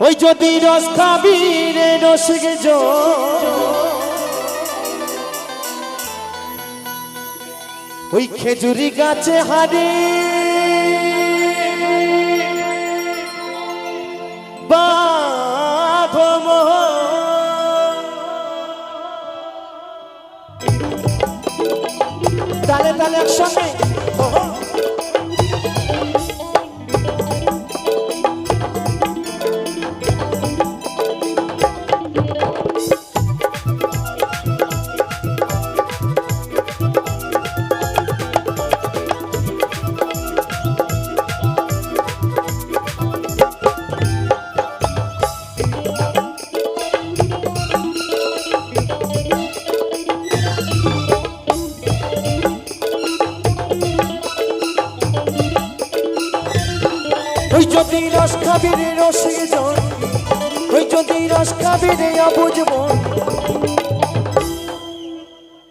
ওই যদি রস খাবি রে রসিক ওই খেজুরি গাছে হারে তালে তালে একসঙ্গে রসিক জন ওই যদি রস খাবি অবুঝ মন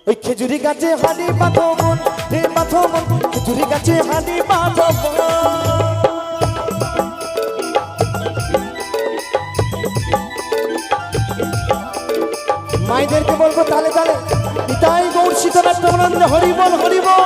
ওই খেজুরি গাছে হানি রে খেজুরি গাছে হানি মাইদেরকে বলব, তালে তালে তাই গৌর শীতনাথ হরিবল হরিবল।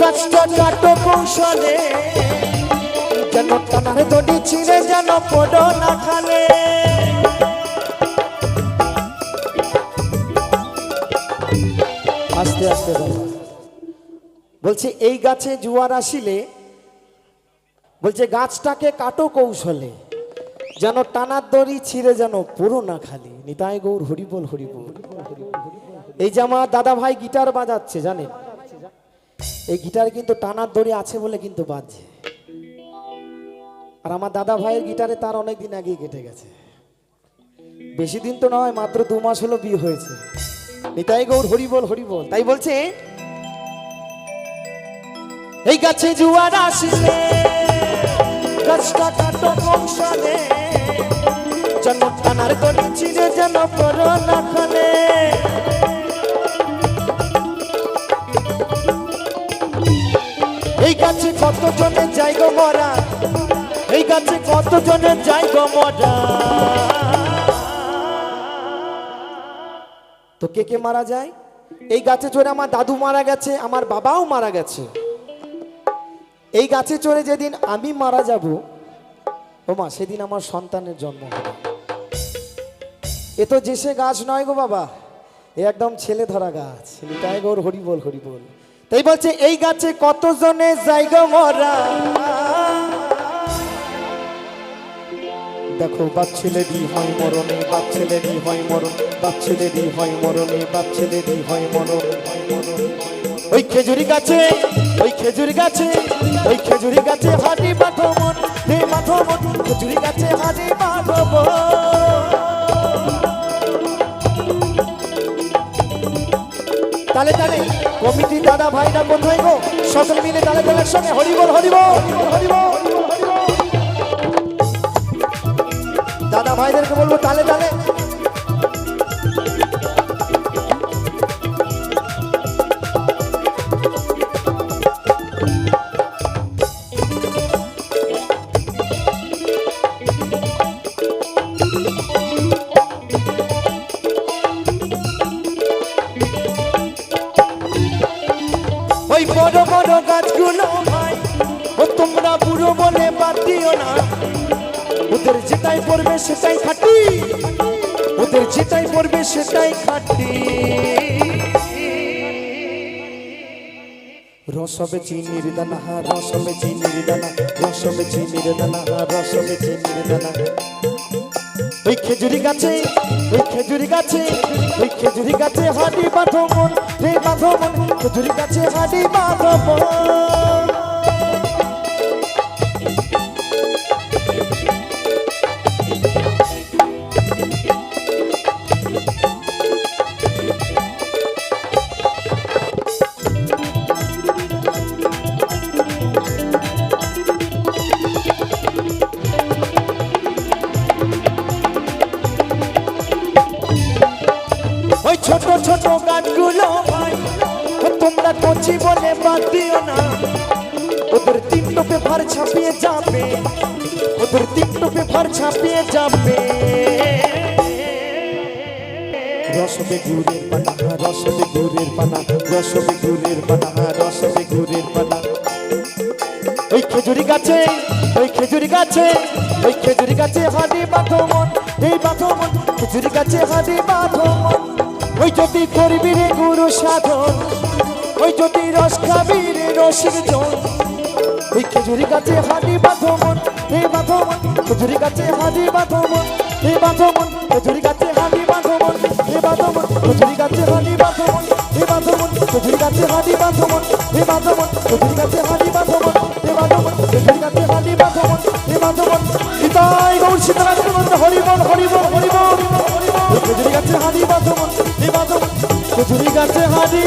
গাছটা কাটো কৌশলে, যেন টানার দড়ি ছিঁড়ে যেন পড়ো না খালে। আস্তে আস্তে বলছে, এই গাছে জুয়ার আসিলে, বলছে, গাছটাকে কাটো কৌশলে, যেন টানার দড়ি ছিঁড়ে যেন পুরো না খালি। নিতাই গৌর, হরিবল হরিবল। এই যে আমার দাদা ভাই গিটার বাজাচ্ছে, জানেন? এই গিটার কিন্তু টানার দড়ি আছে বলে কিন্তু বাজছে। আর আমার দাদা ভাইয়ের গিটারে তার অনেক দিন আগেই কেটে গেছে। বেশি দিন তো নয়, মাত্র দু মাস হলো বিয়ে হয়েছে। নিতাই গৌর হরিবল হরিবল তাই বলছে? এই গাছে জুয়ার আসলে গাছটা টানার দড়ি ছিঁড়ে যেন করো না এই গাছে কত জনের যাই গো মরা? এই গাছে কত জনের যাই গো মরা? তো কে কে মারা যায়? এই গাছে চড়ে আমার দাদু মারা গেছে, আমার বাবাও মারা গেছে। এই গাছে চড়ে যেদিন আমি মারা যাব, ও মা, সেদিন আমার সন্তানের জন্ম হবে। এ তো যেসে গাছ নয় গো বাবা, এ একদম ছেলে ধরা গাছ। নিতাই গোর হরি বল হরি বল তাই বলছে, এই গাছে কতজনে জায়গা মরা? দেখো বাচ্চেলেরই হয় মরণে বাচ্চেলেরই হয় মরণ বাচ্চেলেরই হয় মরণে বাচ্চেলেরই হয় মরণ। ওই খেজুরি গাছে, ওই খেজুরি গাছে, ওই খেজুরি গাছে হাড়ি মাধবন হে মাধবন খেজুরি গাছে হাড়ি দাদা ভাইরা বন্ধু গো, সকল মিলে তালে তালের সঙ্গে হরিবল হরিবল হরিবল। দাদা ভাইদেরকে বলব তালে তালে। বড় বড় গাছগুলো ভাই, ও তোমরা বুড়ো বলে বাদ দিও না। ওদের যেটাই পড়বে সেটাই খাটি। ওদের যেটাই পড়বে সেটাই খাটি। রসবে চিনির দানা হা রসবে চিনির দানা রসবে চিনির দানা হা রসবে চিনির দানা। ওই খেজুরি গাছে, ওই খেজুরি গাছে, ওই খেজুরি গাছে হাঁটি বাঁধো মন, রে বাঁধো মন, খেজুরি গাছে হাঁটি বাঁধো মন। ছোট ছোট গাছগুলো ভাই তোমরা কচি বলে বাদ দিও না। ওদের তিনটো পেপার ছাপিয়ে যাবে। ওদের তিনটো পেপার ছাপিয়ে যাবে। রসবে গুড়ের পানা রসবে গুড়ের পানা রসবে গুড়ের পানা রসবে গুড়ের পানা। ওই খেজুরি গাছে, ওই খেজুরি গাছে, ওই খেজুরি গাছে হাড়ি বাঁধমন এই বাঁধমন খেজুরি গাছে হাড়ি বাঁধমন ওই যদি করবি রে গুরু সাধন ওই যদি রস খাবি রে রসিক জন ওই খেজুরি গাছে হাড়ি বাঁধমন এই বাঁধমন খেজুরি গাছে হাড়ি বাঁধমন এই বাঁধমন খেজুরি গাছে হাড়ি বাঁধমন এই বাঁধমন খেজুরি গাছে হাড়ি বাঁধমন এই বাঁধমন খেজুরি গাছে হাড়ি বাঁধমন এই বাঁধমন খেজুরি গাছে হাড়ি বাঁধমন এই বাঁধমন খেজুরি গাছে হাড়ি বাঁধমন এই বাঁধমন সীতাই গৌর সীতারাম হরিবল হরিবল হরিবল খেজুরি গাছে হাড়ি বাঁধমন কচুরি গাছে হারি